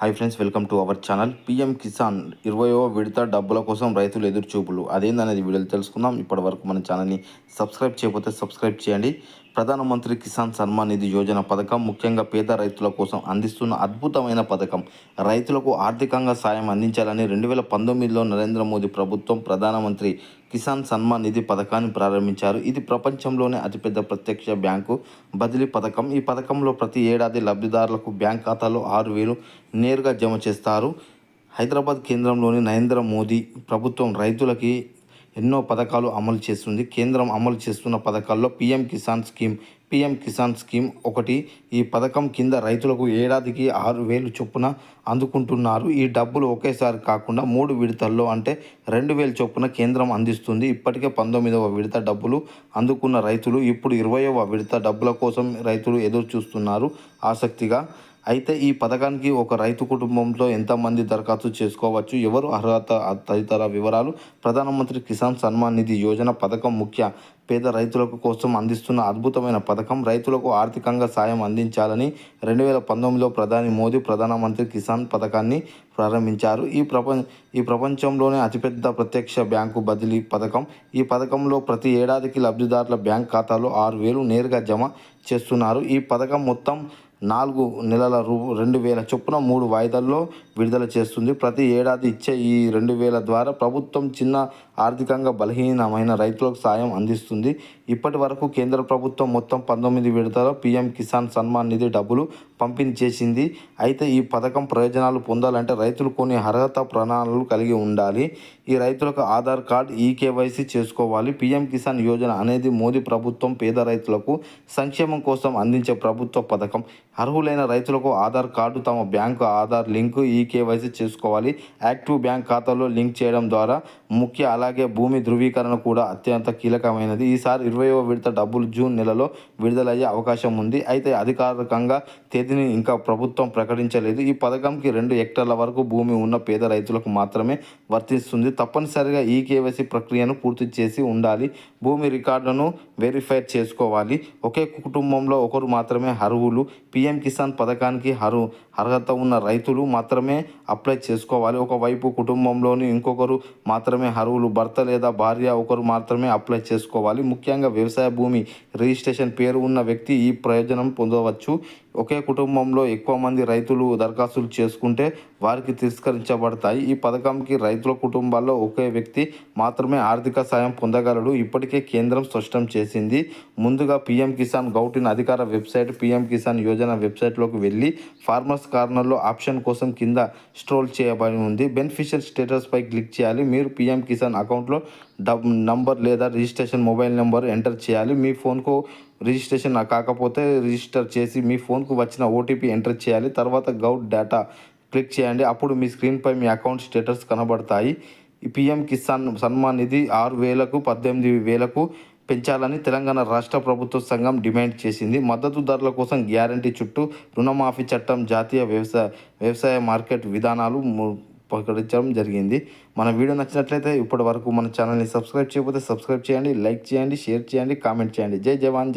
Hi friends welcome to our channel. PM Kisan ఇరవయో విడత డబ్బుల కోసం రైతులు ఎదురు చూపులు. అదేందనేది వీడియోలు తెలుసుకుందాం. ఇప్పటి వరకు మన ఛానల్ని సబ్స్క్రైబ్ చేయకపోతే సబ్స్క్రైబ్ చేయండి. ప్రధానమంత్రి కిసాన్ సన్మాన్ నిధి యోజన పథకం ముఖ్యంగా పేద రైతుల కోసం అందిస్తున్న అద్భుతమైన పథకం. రైతులకు ఆర్థికంగా సాయం అందించాలని రెండు వేల పంతొమ్మిదిలో నరేంద్ర మోదీ ప్రభుత్వం ప్రధానమంత్రి కిసాన్ సన్మాన్ నిధి పథకాన్ని ప్రారంభించారు. ఇది ప్రపంచంలోనే అతిపెద్ద ప్రత్యక్ష బ్యాంకు బదిలీ పథకం. ఈ పథకంలో ప్రతి ఏడాది లబ్ధిదారులకు బ్యాంక్ ఖాతాలో ఆరు వేలు నేరుగా జమ చేస్తారు. హైదరాబాద్ కేంద్రంలోని నరేంద్ర మోదీ ప్రభుత్వం రైతులకి ఎన్నో పథకాలు అమలు చేస్తుంది. కేంద్రం అమలు చేస్తున్న పథకాల్లో PM Kisan scheme PM Kisan scheme ఒకటి. ఈ పథకం కింద రైతులకు ఏడాదికి ఆరు వేలు చొప్పున అందుకుంటున్నారు. ఈ డబ్బులు ఒకేసారి కాకుండా మూడు విడతల్లో అంటే రెండు వేల చొప్పున కేంద్రం అందిస్తుంది. ఇప్పటికే పంతొమ్మిదవ విడత డబ్బులు అందుకున్న రైతులు ఇప్పుడు ఇరవయవ విడత డబ్బుల కోసం రైతులు ఎదురు చూస్తున్నారు ఆసక్తిగా అయితే ఈ పథకానికి ఒక రైతు కుటుంబంలో ఎంతమంది దరఖాస్తు చేసుకోవచ్చు? ఎవరు అర్హత? తదితర వివరాలు ప్రధానమంత్రి కిసాన్ సన్మాన్ నిధి యోజన పథకం ముఖ్య పేద రైతులకు కోసం అందిస్తున్న అద్భుతమైన పథకం. రైతులకు ఆర్థికంగా సాయం అందించాలని రెండు వేల పంతొమ్మిదిలో ప్రధాని మోదీ ప్రధానమంత్రి కిసాన్ పథకాన్ని ప్రారంభించారు. ఈ ప్రపంచ ఈ ప్రపంచంలోనే అతిపెద్ద ప్రత్యక్ష బ్యాంకు బదిలీ పథకం. ఈ పథకంలో ప్రతి ఏడాదికి లబ్ధిదారుల బ్యాంక్ ఖాతాలో ఆరు వేలు నేరుగా జమ చేస్తున్నారు. ఈ పథకం మొత్తం నాలుగు నెలల రూ రెండు వేల చొప్పున మూడు వాయిదాల్లో విడుదల చేస్తుంది. ప్రతి ఏడాది ఇచ్చే ఈ రెండు వేల ద్వారా ప్రభుత్వం చిన్న ఆర్థికంగా బలహీనమైన రైతులకు సాయం అందిస్తుంది. ఇప్పటి వరకు కేంద్ర ప్రభుత్వం మొత్తం పంతొమ్మిది విడతల పీఎం కిసాన్ సన్మాన్ నిధి డబ్బులు పంపిణీ చేసింది. అయితే ఈ పథకం ప్రయోజనాలు పొందాలంటే రైతులు కొన్ని అర్హత ప్రణాళికలు కలిగి ఉండాలి. ఈ రైతులకు ఆధార్ కార్డు ఈ కేవైసీ చేసుకోవాలి. పీఎం కిసాన్ యోజన అనేది మోదీ ప్రభుత్వం పేద రైతులకు సంక్షేమం కోసం అందించే ప్రభుత్వ పథకం. అర్హులైన రైతులకు ఆధార్ కార్డు తమ bank Aadhaar link e KYC చేసుకోవాలి. యాక్టివ్ బ్యాంక్ ఖాతాలో లింక్ చేయడం ద్వారా ముఖ్య అలా అలాగే భూమి ధృవీకరణ కూడా అత్యంత కీలకమైనది. ఈసారి ఇరవయవ విడత డబ్బులు జూన్ నెలలో విడుదలయ్యే అవకాశం ఉంది. అయితే అధికారికంగా తేదీని ఇంకా ప్రభుత్వం ప్రకటించలేదు. ఈ పథకంకి రెండు హెక్టర్ల వరకు భూమి ఉన్న పేద రైతులకు మాత్రమే వర్తిస్తుంది. తప్పనిసరిగా ఈ కేవైసీ ప్రక్రియను పూర్తి చేసి ఉండాలి. భూమి రికార్డులను వెరిఫై చేసుకోవాలి. ఒకే కుటుంబంలో ఒకరు మాత్రమే అర్హులు. పిఎం కిసాన్ పథకానికి అర్హు అర్హత ఉన్న రైతులు మాత్రమే అప్లై చేసుకోవాలి. ఒకవైపు కుటుంబంలోని ఇంకొకరు మాత్రమే అర్హులు. భర్త లేదా భార్య ఒకరు మాత్రమే అప్లై చేసుకోవాలి. ముఖ్యంగా వ్యవసాయ భూమి రిజిస్ట్రేషన్ పేరు ఉన్న వ్యక్తి ఈ ప్రయోజనం పొందవచ్చు. ఒకే కుటుంబంలో ఎక్కువ మంది రైతులు దరఖాస్తులు చేసుకుంటే వారికి తిరస్కరించబడతాయి. ఈ పథకంకి రైతుల కుటుంబాల్లో ఒకే వ్యక్తి మాత్రమే ఆర్థిక సాయం పొందగలడు. ఇప్పటికే కేంద్రం స్పష్టం చేసింది. ముందుగా పీఎం కిసాన్ గౌటిన్ అధికార వెబ్సైట్ పీఎం కిసాన్ యోజన వెబ్సైట్లోకి వెళ్ళి ఫార్మర్స్ కార్నర్లో ఆప్షన్ కోసం కింద స్ట్రోల్ చేయబడి ఉంది. బెనిఫిషియల్ స్టేటస్పై క్లిక్ చేయాలి. మీరు పీఎం కిసాన్ అకౌంట్లో నంబర్ లేదా రిజిస్ట్రేషన్ మొబైల్ నెంబర్ ఎంటర్ చేయాలి. మీ ఫోన్కు రిజిస్ట్రేషన్ కాకపోతే రిజిస్టర్ చేసి మీ ఫోన్కు వచ్చిన ఓటీపీ ఎంటర్ చేయాలి. తర్వాత గౌట్ డేటా క్లిక్ చేయండి. అప్పుడు మీ స్క్రీన్పై మీ అకౌంట్ స్టేటస్ కనబడతాయి. పిఎం కిసాన్ సన్మాన్ నిధి ఆరు వేలకు పద్దెనిమిది వేలకు పెంచాలని తెలంగాణ రాష్ట్ర ప్రభుత్వ సంఘం డిమాండ్ చేసింది. మద్దతు ధరల కోసం గ్యారంటీ చుట్టూ రుణమాఫీ చట్టం జాతీయ వ్యవసాయ వ్యవసాయ మార్కెట్ విధానాలు ప్రకటించడం జరిగింది. మన వీడియో నచ్చినట్లయితే ఇప్పటి వరకు మన ఛానల్ని సబ్స్క్రైబ్ చేయకపోతే సబ్స్క్రైబ్ చేయండి లైక్ చేయండి షేర్ చేయండి కామెంట్ చేయండి. జై జవాన్ జై